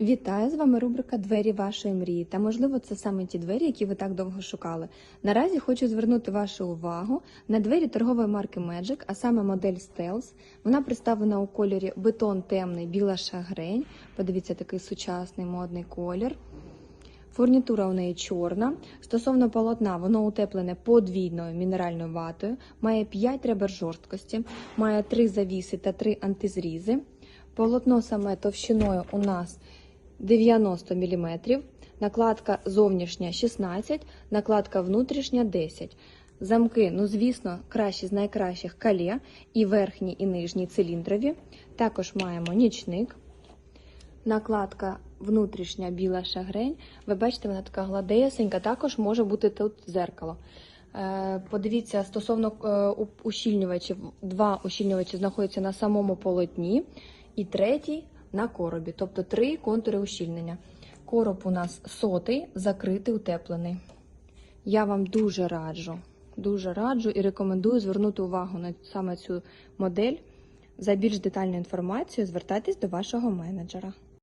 Вітаю з вами рубрика Двері вашої мрії. Та можливо, це саме ті двері, які ви так довго шукали. Наразі хочу звернути вашу увагу на двері торгової марки Magic, а саме модель Stealth. Вона представлена у кольорі бетон темний, біла шагрень. Подивіться, такий сучасний модний колір. Фурнітура у неї чорна. Стосовно полотна, воно утеплене подвійною мінеральною ватою, має 5 ребер жорсткості, має 3 завіси та 3 антизрізи. Полотно саме товщиною у нас 90 мм, накладка зовнішня 16, накладка внутрішня 10. Замки, ну звісно, кращі з найкращих калє, і верхні, і нижні циліндрові. Також маємо нічник. Накладка внутрішня біла шагрень. Ви бачите, вона така гладесенька, також може бути тут зеркало. Е, Подивіться, стосовно е, ущільнювачів, два ущільнювачі знаходяться на самому полотні, і третій на коробі, тобто три контури ущільнення. Короб у нас сотий, закритий, утеплений. Я вам дуже раджу, дуже раджу і рекомендую звернути увагу на саме цю модель. За більш детальною інформацією звертайтесь до вашого менеджера.